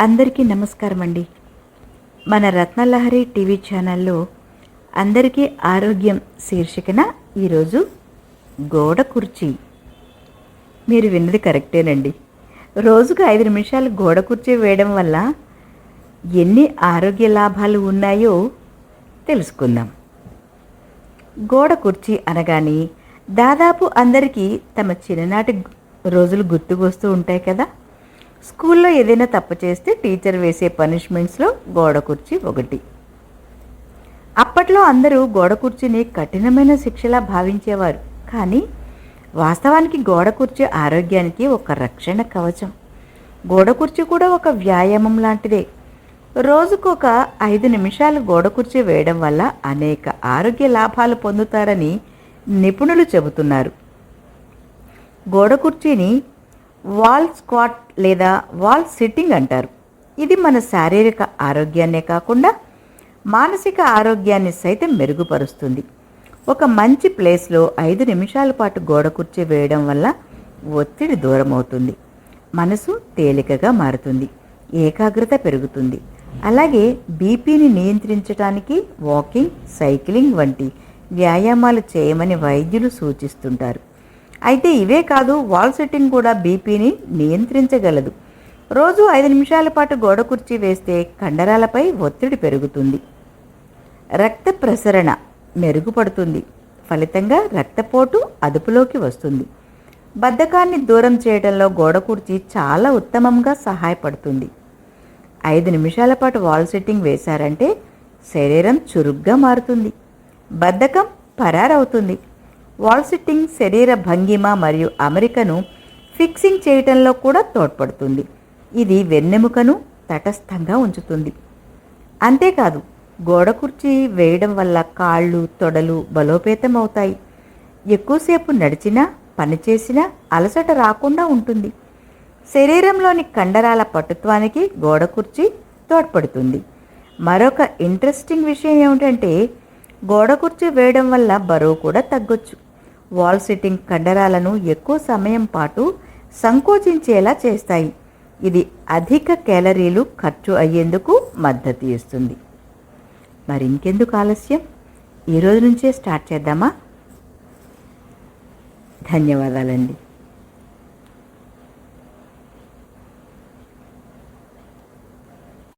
అందరికీ నమస్కారం అండి. మన రత్నలహరి టీవీ ఛానల్లో అందరికీ ఆరోగ్యం శీర్షికన ఈరోజు గోడ కుర్చీ. మీరు విన్నది కరెక్టేనండి. రోజుకు ఐదు నిమిషాలు గోడ కుర్చీ వేయడం వల్ల ఎన్ని ఆరోగ్య లాభాలు ఉన్నాయో తెలుసుకుందాం. గోడ కుర్చీ అనగానే దాదాపు అందరికీ తమ చిన్ననాటి రోజులు గుర్తుకొస్తూ ఉంటాయి కదా. స్కూల్లో ఏదైనా తప్పు చేస్తే టీచర్ వేసే పనిష్మెంట్స్లో గోడ కుర్చీ ఒకటి. అప్పట్లో అందరూ గోడ కుర్చీని కఠినమైన శిక్షలా భావించేవారు. కానీ వాస్తవానికి గోడ కుర్చీ ఆరోగ్యానికి ఒక రక్షణ కవచం. గోడ కుర్చీ కూడా ఒక వ్యాయామం లాంటిదే. రోజుకు ఒక ఐదు నిమిషాలు గోడ కుర్చీ వేయడం వల్ల అనేక ఆరోగ్య లాభాలు పొందుతారని నిపుణులు చెబుతున్నారు. గోడ కుర్చీని వాల్ స్క్వాట్ లేదా వాల్ సిట్టింగ్ అంటారు. ఇది మన శారీరక ఆరోగ్యాన్నే కాకుండా మానసిక ఆరోగ్యాన్ని సైతం మెరుగుపరుస్తుంది. ఒక మంచి ప్లేస్లో ఐదు నిమిషాల పాటు గోడ కుర్చీ వేయడం వల్ల ఒత్తిడి దూరం అవుతుంది మనసు తేలికగా మారుతుంది. ఏకాగ్రత పెరుగుతుంది. అలాగే బీపీని నియంత్రించడానికి వాకింగ్ సైక్లింగ్ వంటి వ్యాయామాలు చేయమని వైద్యులు సూచిస్తుంటారు. అయితే ఇవే కాదు వాల్ సెట్టింగ్ కూడా బీపీని నియంత్రించగలదు. రోజు ఐదు నిమిషాల పాటు గోడ కుర్చీ వేస్తే కండరాలపై ఒత్తిడి పెరుగుతుంది. రక్త ప్రసరణ మెరుగుపడుతుంది. ఫలితంగా రక్తపోటు అదుపులోకి వస్తుంది. బద్ధకాన్ని దూరం చేయడంలో గోడ కుర్చీ చాలా ఉత్తమంగా సహాయపడుతుంది. ఐదు నిమిషాల పాటు వాల్ సెట్టింగ్ వేశారంటే శరీరం చురుగ్గా మారుతుంది. బద్ధకం పరారవుతుంది. వాల్ సిట్టింగ్ శరీర భంగిమ మరియు అమరికను ఫిక్సింగ్ చేయటంలో కూడా తోడ్పడుతుంది. ఇది వెన్నెముకను తటస్థంగా ఉంచుతుంది. అంతేకాదు గోడ కుర్చీ వేయడం వల్ల కాళ్ళు తొడలు బలోపేతం అవుతాయి ఎక్కువసేపు నడిచినా పనిచేసినా అలసట రాకుండా ఉంటుంది. శరీరంలోని కండరాల పటుత్వానికి గోడ కుర్చీ తోడ్పడుతుంది. మరొక ఇంట్రెస్టింగ్ విషయం ఏమిటంటే గోడ కుర్చీ వేయడం వల్ల బరువు కూడా తగ్గొచ్చు. వాల్ సిట్టింగ్ కండరాలను ఎక్కువ సమయం పాటు సంకోచించేలా చేస్తాయి. ఇది అధిక క్యాలరీలు ఖర్చు అయ్యేందుకు మద్దతు ఇస్తుంది. మరి ఇంకెందుకు ఆలస్యం? ఈ రోజు నుంచే స్టార్ట్ చేద్దామా? ధన్యవాదాలండి.